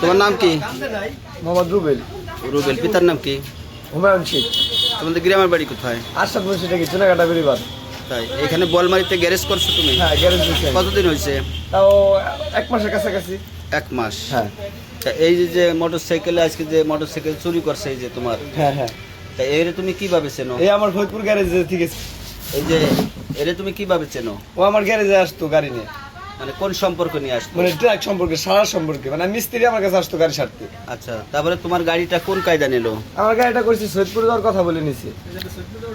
তোমার নাম কি? মোহাম্মদ রুবেল। রুবেল পিতার নাম কি? হুমায়ুন শেখ। তোমাদের গ্রামের বাড়ি কোথায়? আশরাফ মুন্সি কি চুনাকাটা বেরিবাদ তাই এখানে বলমারিতে গ্যারেজ করছ তুমি? হ্যাঁ গ্যারেজ আমি। কতদিন হয়েছে? তাও এক মাসের কাছাকাছি। এক মাস? হ্যাঁ। তা এই যে যে মোটর সাইকেলে আজকে যে মোটর সাইকেল চুরি করছে এই যে তোমার হ্যাঁ হ্যাঁ। তা এর তুমি কীভাবে চেনো? এই আমার ফরিদপুর গ্যারেজে ঠিক আছে এই যে এর তুমি কীভাবে চেনো? ও আমার গ্যারেজে আসতো গাড়ি নিয়ে। মানে কোন সম্পর্ক নিয়ে আসতো মানে ট্রাক সম্পর্কে সারা সম্পর্কে। মানে মিস্ত্রি আমার কাছে আসতো গাড়ি সারতে আচ্ছা তারপরে তোমার গাড়িটা কোন কায়দা নিল? আমার গাড়িটা করছি সৈয়দপুর যাওয়ার কথা বলে নিছি।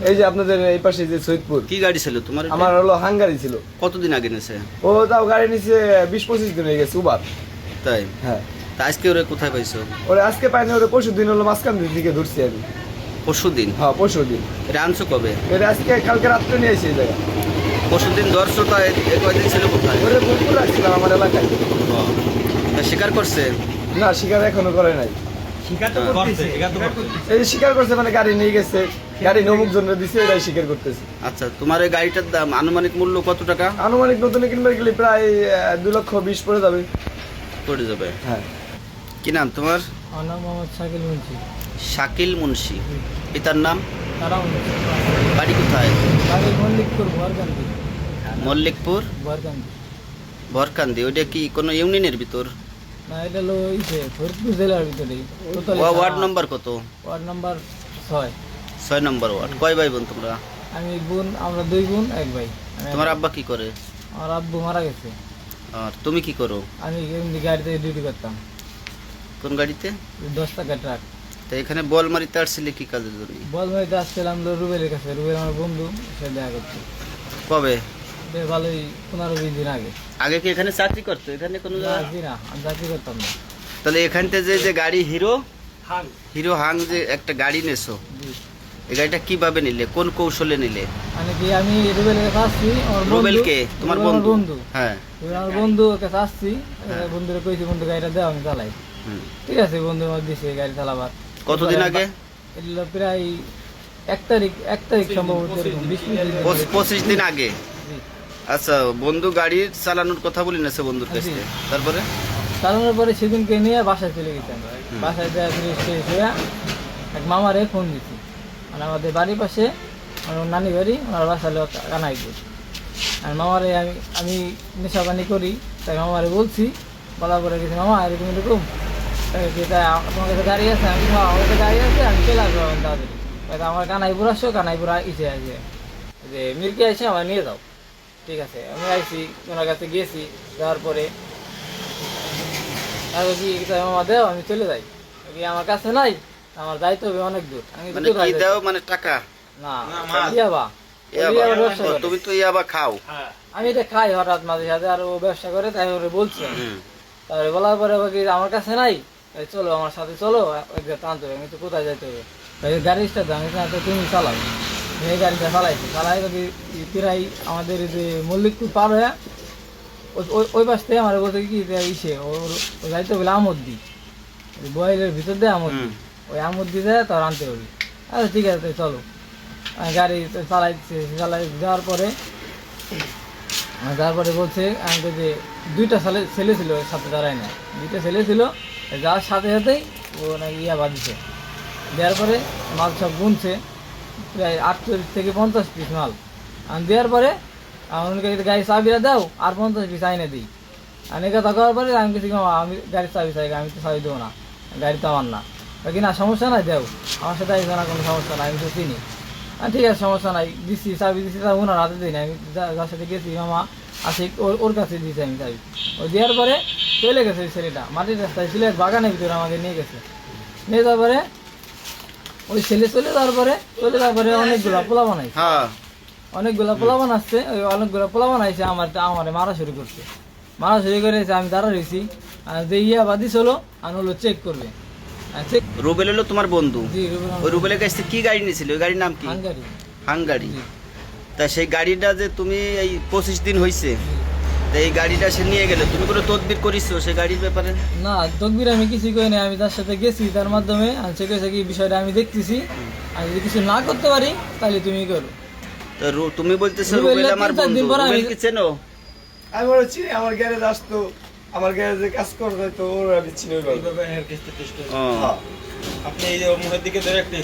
এই যে আপনাদের এই পাশে যে সৈয়দপুর। কি গাড়ি ছিল তোমার এটা? আমার হলো হাঙ্গারি ছিল। কতদিন আগে নেছে? ও তাও গাড়ি নিচে বিশ পঁচিশ দিন হয়ে গেছে উবার। তাই? হ্যাঁ। তা আজকে ওরা কোথায় পাইছো? ওরে আজকে পাইনি ওরে পরশু দিন হলো মাঝখান দিকে ধরছি আমি। পরশু দিন? হ্যাঁ পরশু দিন। এটা আনছো কবে? এটা আজকে কালকে রাত্রে নিয়ে এসে এই জায়গায়। পরশু দিন ধরছো তা এ- এ কয়দিন ছিল কোথায়? রাখছিলাম আমার এলাকায়। স্বীকার করছে? না শিকার এখনও করে নাই। এই যে শিকার করছে মানে গাড়ি নিয়ে গেছে। গাড়ি নমুক জন্য দিছে এটাই করতেছে। আচ্ছা তোমার এই গাড়িটার দাম আনুমানিক মূল্য কত টাকা? আনুমানিক নতুন কিনবে গেলে প্রায় দু লক্ষ বিশ পড়ে যাবে। পড়ে যাবে? হ্যাঁ। কি নাম তোমার? নাম মোহাম্মদ শাকিল মুন্সি। শাকিল মুন্সি। পিতার নাম? বাড়ি কোথায়? বাড়ি মল্লিকপুর মল্লিকপুর? বরকান্দি। ভরকান্দি ওইটা কি কোনো ইউনিয়নের ভিতর? না এটা হলো ইসে ফরিদপুর জেলার ভিতরে। ওয়ার্ড নম্বর কত? ওয়ার্ড নাম্বার ছয়। ছয় নম্বর ওয়ার্ড। কয় ভাই বোন তোমরা? আমি বোন আমরা দুই বোন এক ভাই। তোমার আব্বা কি করে? আমার আব্বু মারা গেছে। আর তুমি কি করো? আমি এমনি গাড়িতে ডিউটি করতাম। কোন গাড়িতে? দশ টাকা ট্রাক তো এখানে বল মারিতে আসছিলে কি কাজের জন্য? বলমাইতে আসছিলাম তো রুবেলের কাছে। রুবেল আমার বন্ধু সে দেখা করছে। কবে? ভালোই পনেরো বিশ দিন আগে। আগে কি এখানে চাকরি করতো? এখানে কোনো না না আমি চাকরি করতাম না। তাহলে এখানতে যে যে গাড়ি হিরো হিরো হাং যে একটা গাড়ি নেছো এই গাড়িটা কীভাবে নিলে? কোন কৌশলে নিলে? মানে কি আমি রুবেলের কাছে আমার বন্ধু- রুবেল কে? তোমার বন্ধু? বন্ধু। হ্যাঁ। আমার বন্ধু কাছে আসছি হ্যাঁ। বন্ধুরে কইছি বন্ধু গাড়িটা দেও আমি চালাই। ঠিক আছে দিছে গাড়ি চালাবার। কতদিন আগে? প্রায় এক তারিখ এক তারিখ সম্ভবত পঁচিশ দিন আগে। আচ্ছা বন্ধু গাড়ি চালানোর কথা বলি নেছে বন্ধুর কাছে তারপরে? চালানোর পরে সেদিনকে নিয়ে বাসায় চলে গেছেন বাসায় দেওয়া ফিরে শেষ হয়ে এক মামারে ফোন দিছি। মানে আমাদের বাড়ির পাশে আমার নানি বাড়ি আমার বাসা হলো কানাইপুর আর মামারে আমি আমি নেশা পানি করি তাই মামারে বলছি বলার পরে গেছি মামা এরকম এরকম? আপনার কাছে গাড়ি আছে? আমি আমার কাছে গাড়ি আছে আমি চলে আসব তাড়াতাড়ি আমার কানাইপুর আসো কানাইপুর ইসে আছে যে মির্কি এসে আমার নিয়ে যাও। ঠিক আছে আমি আইছি ওনার কাছে গিয়েছি যাওয়ার পরে আর কি তাই দেও আমি চলে যাই। কি আমার কাছে নাই আমার যাইতে হবে অনেক দূর। আমি মানে কি দাও মানে টাকা? না ইয়াবা। তুমি তো ইয়াবা খাও। আমি এটা খাই হঠাৎ মাঝে সাথে আর ও ব্যবসা করে তাই ওরে বলছি। তারপরে বলার পরে আমার কাছে নাই? চলো আমার সাথে চলো টানতে হবে আমি তো কোথায় যেতে হবে? গাড়ি স্টার্ট আমি তো তুমি চালাও। এই গাড়িটা চালাইছি। চালাই যদি প্রায় আমাদের যে মল্লিকপুর পার হয়ে ওই- পাশ থেকে আমার বলতে কি ইসে ওর যাইতে বলে আমদ্দি বয়েলের ভিতর দিয়ে আমদ্দি। ওই আমদ্দি দেয় তার আনতে হবে আচ্ছা ঠিক আছে চলো। আমি গাড়ি চালাইছে চালাই যাওয়ার পরে তারপরে বলছে আমাকে যে দুইটা ছেলে ছেলে ছিল সাথে দাঁড়ায় না। দুইটা ছেলে ছিল যাওয়ার সাথে সাথেই ও নাকি ইয়া বাঁধছে। দেওয়ার পরে মাল সব গুনছে। প্রায় আটচল্লিশ থেকে পঞ্চাশ পিস মাল। আর দেওয়ার পরে আমাকে গাড়ি চাবিটা দাও, আর পঞ্চাশ পিস আইনে দিই। আর এই কথা করার পরে আমি আমি গাড়ির চাবি চাই, আমি তো চাবি দেবো না। গাড়ি তো আমার না। বাকি না, সমস্যা নাই, দেও। আমার সাথে আসবে না, কোনো সমস্যা নাই, আমি তো চিনি। ঠিক আছে, সমস্যা নাই দিচ্ছি চাবি দিচ্ছি তা ওনার হাতে দিই না। আমি যার সাথে গেছি, মামা আসে ওর ওর কাছে দিয়েছি আমি চাবি। ও দেওয়ার পরে চলে গেছে ওই ছেলেটা। মাটির রাস্তায় ছিল বাগানের ভিতরে আমাকে নিয়ে গেছে। নিয়ে যাওয়ার পরে ওই ছেলে চলে যাওয়ার পরে চলে যাওয়ার পরে অনেকগুলো পোলা বানাইছে। হ্যাঁ। অনেকগুলো পোলা বানাচ্ছে ওই অনেকগুলো পোলা বানাইছে আমার আমার মারা শুরু করছে। মারা শুরু করেছে আমি দাঁড়া রয়েছি আর যে ইয়া বাদি চলো আর হলো চেক করবে। রুবেল হলো তোমার বন্ধু? ওই রুবেলের কাছ থেকে কি গাড়ি নিয়েছিল? ওই গাড়ির নাম কি? হাঙ্গারি। হাঙ্গারি। তা সেই গাড়িটা যে তুমি এই পঁচিশ দিন হয়েছে এই গাড়িটা সে নিয়ে গেলে। তুমি কোনো তদবির করিছো সেই গাড়ির ব্যাপারে? না তকবির আমি কিছু করি না আমি তার সাথে গেছি তার মাধ্যমে আমি চেক করেছে কি বিষয়টা আমি দেখতেছি। আমি যদি কিছু না করতে পারি তাহলে তুমি করো। তো রু- তুমি বলতেছো রুবেল আমার তিন চার বন্ধু। দিন পরে আমি- রুবেল কি চেনো? আমি বলে চিনি আমার গ্যারেজ আসতো। আমার গ্যারেজে কাজ করবে তো ওরা বিচ্ছিন্ন হয়ে গেল এইভাবে হেয়ার কেসটা টেস্ট ও। হ্যাঁ। আপনি এই যে মুখের দিকে ধরে একটা